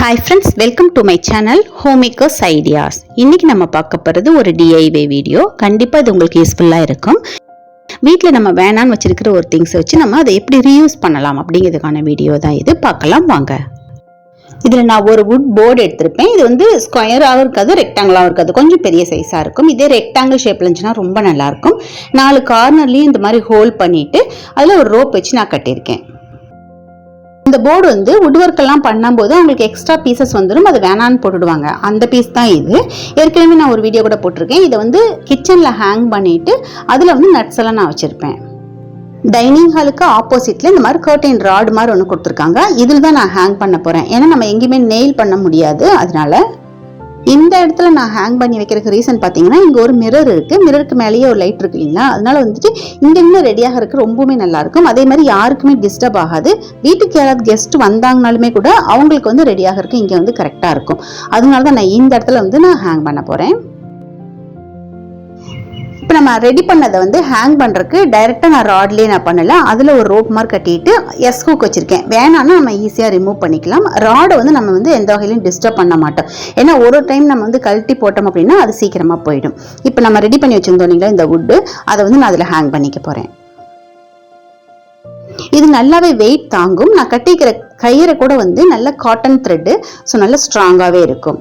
Hi friends welcome to my channel homemakers ideas இன்னைக்கு நம்ம பார்க்க போகிறது ஒரு டிஐவே வீடியோ கண்டிப்பாக இது உங்களுக்கு யூஸ்ஃபுல்லாக இருக்கும். வீட்டில் நம்ம வேணான்னு வச்சிருக்கிற ஒரு திங்ஸை வச்சு நம்ம அதை எப்படி ரீயூஸ் பண்ணலாம் அப்படிங்கிறதுக்கான வீடியோ தான் இது. பார்க்கலாம் வாங்க. இதில் நான் ஒரு வுட் போர்டு எடுத்திருப்பேன். இது வந்து ஸ்கொயராகவும் இருக்காது ரெக்டாங்கிளாகவும் இருக்காது. கொஞ்சம் பெரிய சைஸாக இருக்கும். இதே ரெக்டாங்கிள் ஷேப்பில் இருந்துச்சுன்னா ரொம்ப நல்லாயிருக்கும் நாலு கார்னர்லேயும் இந்த மாதிரி ஹோல் பண்ணிவிட்டு அதில் ஒரு ரோப் வச்சு நான் கட்டியிருக்கேன். இந்த போர்டு வந்து உட் ஒர்க் எல்லாம் பண்ணும்போது அவங்களுக்கு எக்ஸ்ட்ரா பீசஸ் வந்துடும் அது வேணான்னு போட்டுடுவாங்க. அந்த பீஸ் தான் இது. ஏற்கனவே நான் ஒரு வீடியோ கூட போட்டிருக்கேன். இதை வந்து கிச்சனில் ஹேங் பண்ணிட்டு அதில் வந்து நட்ஸ் எல்லாம் நான் வச்சுருப்பேன். டைனிங் ஹாலுக்கு ஆப்போசிட்ல இந்த மாதிரி கர்டைன் ராடு மாதிரி ஒன்று கொடுத்துருக்காங்க. இதில் தான் நான் ஹேங் பண்ண போகிறேன் ஏன்னா நம்ம எங்கேயுமே நெயில் பண்ண முடியாது. அதனால இந்த இடத்துல நான் ஹேங் பண்ணி வைக்கிறதுக்கு ரீசன் பார்த்தீங்கன்னா இங்கே ஒரு மிரர் இருக்குது மிரருக்கு மேலேயே ஒரு லைட் இருக்கு இல்லைங்களா? அதனால வந்துட்டு இங்கே இன்னும் ரெடியாக இருக்க ரொம்பவுமே நல்லாயிருக்கும் அதே மாதிரி யாருக்குமே டிஸ்டர்ப் ஆகாது. வீட்டுக்கு யாராவது கெஸ்ட் வந்தாங்கனாலுமே கூட அவங்களுக்கு வந்து ரெடியாக இருக்க இங்கே வந்து கரெக்டாக இருக்கும். அதனால தான் நான் இந்த இடத்துல வந்து நான் ஹேங் பண்ண போகிறேன் இப்போ நம்ம ரெடி பண்ணதை வந்து ஹேங் பண்ணுறதுக்கு டைரெக்டாக நான் ராட்லேயே நான் பண்ணலை. அதில் ஒரு ரோப் மாதிரி கட்டிட்டு எஸ் ஹூக் வச்சுருக்கேன். வேணான்னா நம்ம ஈஸியாக ரிமூவ் பண்ணிக்கலாம். ராடை வந்து நம்ம வந்து எந்த வகையிலும் டிஸ்டர்ப் பண்ண மாட்டோம். ஏன்னா ஒரு டைம் நம்ம வந்து கழட்டி போட்டோம் அப்படின்னா அது சீக்கிரமாக போயிடும். இப்போ நம்ம ரெடி பண்ணி வச்சுருந்தோம் இல்லைங்களா இந்த வுட்டு அதை வந்து நான் அதில் ஹேங் பண்ணிக்க போகிறேன் இது நல்லாவே வெயிட் தாங்கும். நான் கட்டிக்கிற கயிறை கூட வந்து நல்ல காட்டன் த்ரெட்டு ஸோ நல்ல ஸ்ட்ராங்காகவே இருக்கும்.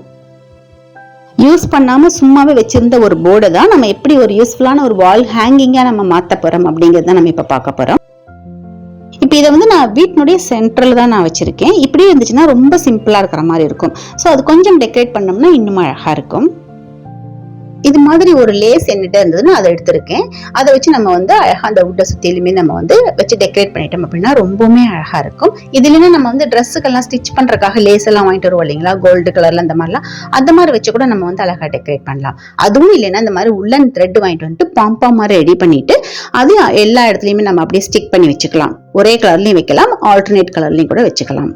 யூஸ் பண்ணாமல் சும்மாவே வச்சிருந்த ஒரு போர்டை தான் நம்ம எப்படி ஒரு யூஸ்ஃபுல்லான ஒரு வால் ஹேங்கிங்காக நம்ம மாற்ற போகிறோம் அப்படிங்கிறத நம்ம இப்போ பார்க்க போகிறோம் இப்போ இதை வந்து நான் வீட்டினுடைய சென்ட்ரல் தான் நான் வச்சுருக்கேன். இப்படியே இருந்துச்சுன்னா ரொம்ப சிம்பிளாக இருக்கிற மாதிரி இருக்கும். ஸோ அது கொஞ்சம் டெக்கரேட் பண்ணோம்னா இன்னும் அழகாக இருக்கும். இது மாதிரி ஒரு லேஸ் என்னிட்ட இருந்ததுன்னா அதை எடுத்திருக்கேன். அதை வச்சு நம்ம வந்து அழகாக அந்த உட்டை சுற்றிலுமே நம்ம வந்து வச்சு டெக்கரேட் பண்ணிட்டோம் அப்படின்னா ரொம்பவுமே அழகாக இருக்கும். இதுலேயுமே நம்ம வந்து ட்ரெஸ்ஸுக்கெல்லாம் ஸ்டிச் பண்ணுறதுக்காக லேஸ் எல்லாம் வாங்கிட்டு வருவோம் இல்லைங்களா? கோல்டு கலரில் அந்த மாதிரிலாம். அந்த மாதிரி வச்சு கூட நம்ம வந்து அழகாக டெக்கரேட் பண்ணலாம். அதுவும் இல்லைன்னா இந்த மாதிரி உள்ளன் த்ரெட் வாங்கிட்டு வந்துட்டு பாம்பா மாதிரி ரெடி பண்ணிட்டு அது எல்லா இடத்துலையுமே நம்ம அப்படியே ஸ்டிக் பண்ணி வச்சுக்கலாம். ஒரே கலர்லையும் வைக்கலாம் ஆல்டர்னேட் கலர்லையும் கூட வச்சுக்கலாம்.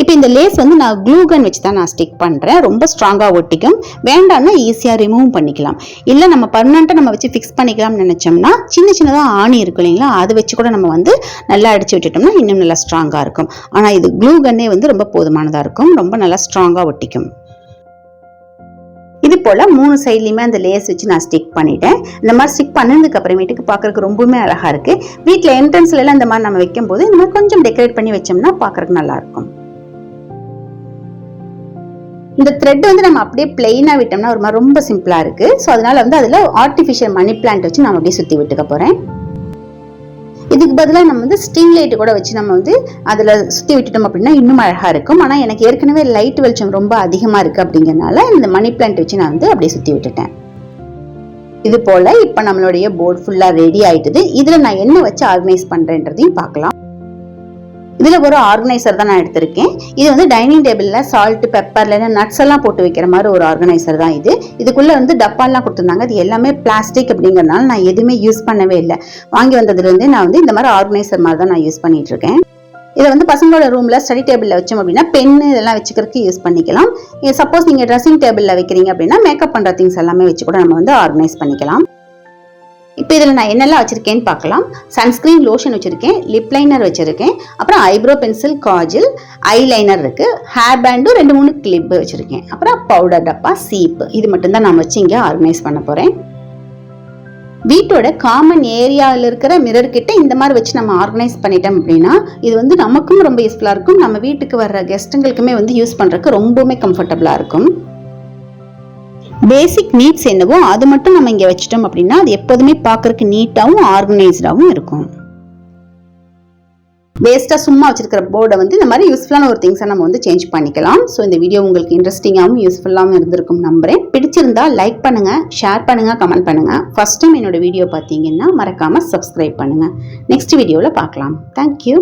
இப்போ இந்த லேஸ் வந்து நான் க்ளூகன் வச்சு தான் நான் ஸ்டிக் பண்ணுறேன் ரொம்ப ஸ்ட்ராங்காக ஒட்டிக்கும். வேண்டாம்னா ஈஸியாக ரிமூவ் பண்ணிக்கலாம். இல்லை நம்ம பர்மனெண்ட்டாக நம்ம வச்சு ஃபிக்ஸ் பண்ணிக்கலாம்னு நினச்சோம்னா சின்ன சின்னதாக ஆணி இருக்கும் இல்லைங்களா அதை வச்சு கூட நம்ம வந்து நல்லா அடிச்சு விட்டுட்டோம்னா இன்னும் நல்லா ஸ்ட்ராங்காக இருக்கும். ஆனால் இது க்ளூகன்னே வந்து ரொம்ப போதுமானதாக இருக்கும். ரொம்ப நல்லா ஸ்ட்ராங்காக ஒட்டிக்கும். இது போல் மூணு சைட்லேயுமே அந்த லேஸ் வச்சு நான் ஸ்டிக் பண்ணிட்டேன். இந்த மாதிரி ஸ்டிக் பண்ணதுக்கு அப்புறமேட்டுக்கு பார்க்குறதுக்கு ரொம்பவுமே அழகாக இருக்குது வீட்டில் என்ட்ரன்ஸ்ல இந்த மாதிரி நம்ம வைக்கும்போது இந்த மாதிரி கொஞ்சம் டெக்கரேட் பண்ணி வச்சோம்னா பார்க்குறதுக்கு நல்லா இருக்கும். இந்த த்ரெட் வந்து நம்ம அப்படியே பிளெயினாக விட்டோம்னா ஒரு மாதிரி ரொம்ப சிம்பிளாக இருக்குது ஸோ அதனால் வந்து அதில் ஆர்டிஃபிஷியல் மணி பிளான்ட் வச்சு நம்ம அப்படியே சுற்றி விட்டுக்க போகிறேன் இதுக்கு பதிலாக நம்ம வந்து ஸ்ட்ரிங் லைட்டு கூட வச்சு நம்ம வந்து அதில் சுற்றி விட்டுட்டோம் அப்படின்னா இன்னும் அழகாக இருக்கும். ஆனால் எனக்கு ஏற்கனவே லைட் வெளிச்சம் ரொம்ப அதிகமாக இருக்குது அப்படிங்கிறனால இந்த மணி பிளான்ட் வச்சு நான் வந்து அப்படியே சுற்றி விட்டுட்டேன். இது போல் இப்போ நம்மளுடைய போர்டு ஃபுல்லாக ரெடி ஆயிட்டுது. இதில் நான் என்ன வச்சு ஆர்கனைஸ் பண்ணுறேன்றதையும் பார்க்கலாம். இதில் ஒரு ஆர்கனைசர் தான் நான் எடுத்திருக்கேன். இது வந்து டைனிங் டேபிளில் சால்ட் பெப்பர் இல்லைன்னா நட்ஸ் எல்லாம் போட்டு வைக்கிற மாதிரி ஒரு ஆர்கனைசர் தான் இது. இதுக்குள்ளே வந்து டப்பாலாம் கொடுத்துருந்தாங்க. அது எல்லாமே பிளாஸ்டிக் அப்படிங்கிறனால நான் எதுவுமே யூஸ் பண்ணவே இல்லை. வாங்கி வந்ததுலேருந்து நான் வந்து இந்த மாதிரி ஆர்கனைசர் மாதிரி தான் நான் யூஸ் பண்ணிட்டு இருக்கேன் இதை வந்து பசங்களோட ரூமில் ஸ்டடி டேபிளில் வச்சோம் அப்படின்னா பென்னு இதெல்லாம் வச்சுக்கிறதுக்கு யூஸ் பண்ணிக்கலாம். சப்போஸ் நீங்கள் ட்ரெஸ்ஸிங் டேபிளில் வைக்கிறீங்க அப்படின்னா மேக்கப் பண்ணுற திங்ஸ் எல்லாமே வச்சு கூட நம்ம வந்து ஆர்கனைஸ் பண்ணிக்கலாம். இப்போ இதில் நான் என்னெல்லாம் வச்சுருக்கேன்னு பார்க்கலாம். சன்ஸ்க்ரீன் லோஷன் வச்சுருக்கேன் லிப் லைனர் வச்சுருக்கேன் அப்புறம் ஐப்ரோ பென்சில் காஜில் ஐ லைனர் இருக்குது ஹேர் பேண்டும் ரெண்டு மூணு கிளிப்பு வச்சுருக்கேன். அப்புறம் பவுடர் டப்பா சீப்பு இது மட்டும்தான் நான் வச்சு இங்கே ஆர்கனைஸ் பண்ண போகிறேன் வீட்டோட காமன் ஏரியாவில் இருக்கிற மிரர் கிட்ட இந்த மாதிரி வச்சு நம்ம ஆர்கனைஸ் பண்ணிட்டோம் அப்படின்னா இது வந்து நமக்கும் ரொம்ப யூஸ்ஃபுல்லாக இருக்கும். நம்ம வீட்டுக்கு வர்ற கெஸ்ட்டுங்களுக்குமே வந்து யூஸ் பண்ணுறதுக்கு ரொம்பவுமே கம்ஃபர்டபுளாக இருக்கும். பேசிக் நீட்ஸ் என்னவோ அது மட்டும் நம்ம இங்கே வச்சிட்டோம் அப்படின்னா அது எப்போதுமே பார்க்கறதுக்கு நீட்டாகவும் ஆர்கனைஸ்டாகவும் இருக்கும். வேஸ்ட்டாக சும்மா வச்சிருக்கிற போர்டை வந்து இந்த மாதிரி யூஸ்ஃபுல்லான ஒரு திங்ஸை நம்ம வந்து சேஞ்ச் பண்ணிக்கலாம். ஸோ இந்த வீடியோ உங்களுக்கு இன்ட்ரெஸ்டிங்காகவும் யூஸ்ஃபுல்லாகவும் இருந்திருக்கும் நம்புறேன். பிடிச்சிருந்தா லைக் பண்ணுங்கள் ஷேர் பண்ணுங்கள் கமெண்ட் பண்ணுங்கள் ஃபர்ஸ்ட் டைம் என்னோட வீடியோ பார்த்தீங்கன்னா மறக்காமல் சப்ஸ்கிரைப் பண்ணுங்க. நெக்ஸ்ட் வீடியோவில் பார்க்கலாம். தேங்க்யூ